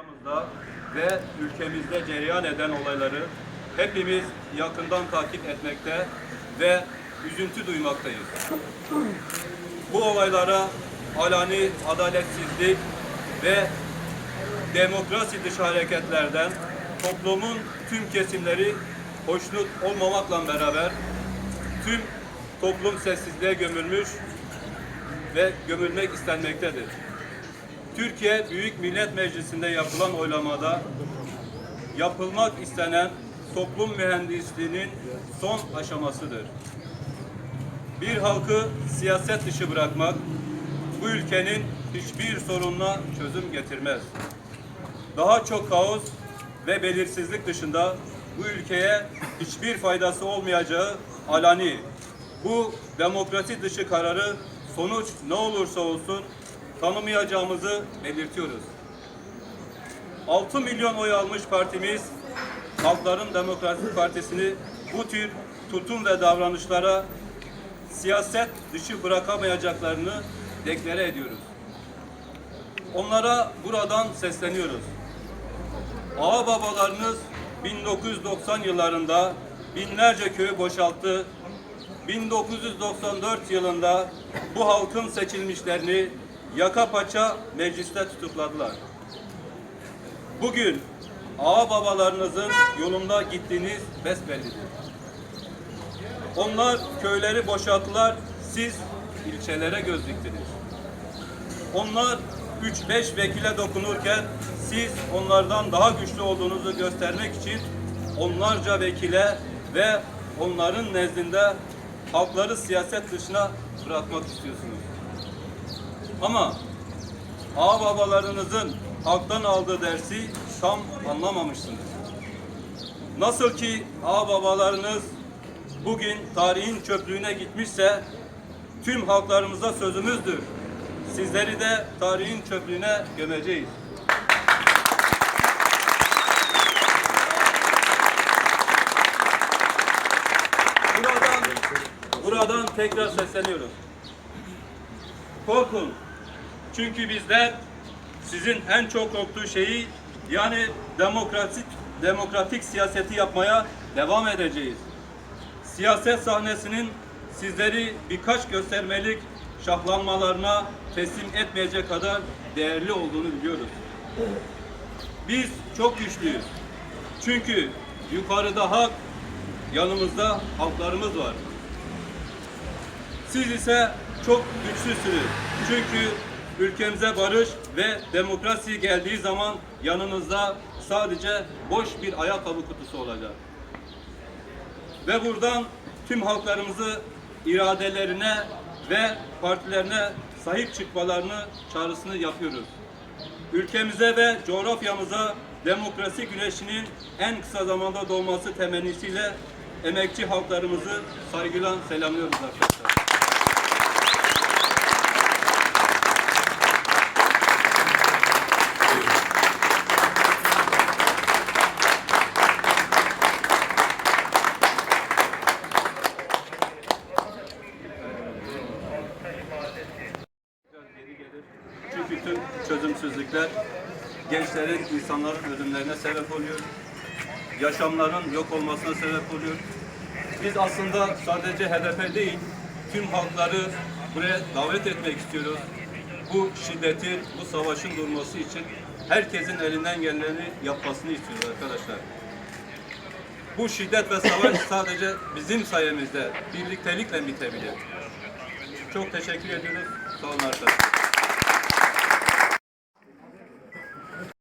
coğrafyamızda ve ülkemizde cereyan eden olayları hepimiz yakından takip etmekte ve üzüntü duymaktayız. Bu olaylara alani adaletsizlik ve demokrasi dışı hareketlerden toplumun tüm kesimleri hoşnut olmamakla beraber tüm toplum sessizliğe gömülmüş ve gömülmek istenmektedir. Türkiye Büyük Millet Meclisi'nde yapılan oylamada yapılmak istenen toplum mühendisliğinin son aşamasıdır. Bir halkı siyaset dışı bırakmak bu ülkenin hiçbir sorununa çözüm getirmez. Daha çok kaos ve belirsizlik dışında bu ülkeye hiçbir faydası olmayacağı alani. Bu demokrasi dışı kararı sonuç ne olursa olsun tanımayacağımızı belirtiyoruz. 6 milyon oy almış partimiz Halkların Demokratik Partisi'ni bu tür tutum ve davranışlara siyaset dışı bırakamayacaklarını deklare ediyoruz. Onlara buradan sesleniyoruz. Ağa babalarınız 1990 yıllarında binlerce köyü boşalttı. 1994 yılında bu halkın seçilmişlerini yaka paça mecliste tutukladılar. Bugün ağa babalarınızın yolunda gittiğiniz besbellidir. Onlar köyleri boşalttılar, siz ilçelere göz diktiniz. Onlar 3-5 vekile dokunurken siz onlardan daha güçlü olduğunuzu göstermek için onlarca vekile ve onların nezdinde halkları siyaset dışına bırakmak istiyorsunuz. Ama ağ babalarınızın halktan aldığı dersi tam anlamamışsınız. Nasıl ki ağ babalarınız bugün tarihin çöplüğüne gitmişse tüm halklarımıza sözümüzdür. Sizleri de tarihin çöplüğüne gömeceğiz. Buradan, buradan tekrar sesleniyoruz. Korkun. Çünkü bizler sizin en çok korktuğu şeyi yani demokratik demokratik siyaseti yapmaya devam edeceğiz. Siyaset sahnesinin sizleri birkaç göstermelik şahlanmalarına teslim etmeyecek kadar değerli olduğunu biliyoruz. Biz çok güçlüyüz. Çünkü yukarıda hak, yanımızda halklarımız var. Siz ise çok güçsüzsünüz. Çünkü ülkemize barış ve demokrasi geldiği zaman yanınızda sadece boş bir ayakkabı kutusu olacak. Ve buradan tüm halklarımızı iradelerine ve partilerine sahip çıkmalarını çağrısını yapıyoruz. Ülkemize ve coğrafyamıza demokrasi güneşinin en kısa zamanda doğması temennisiyle emekçi halklarımızı saygıyla selamlıyoruz arkadaşlar. Çözümsüzlükler gençlerin, insanların ölümlerine sebep oluyor. Yaşamların yok olmasına sebep oluyor. Biz aslında sadece HDP değil, tüm halkları buraya davet etmek istiyoruz. Bu şiddetin, bu savaşın durması için herkesin elinden geleni yapmasını istiyoruz arkadaşlar. Bu şiddet ve savaş sadece bizim sayemizde birliktelikle bitebilir. Çok teşekkür ediyoruz. Sağ olun arkadaşlar.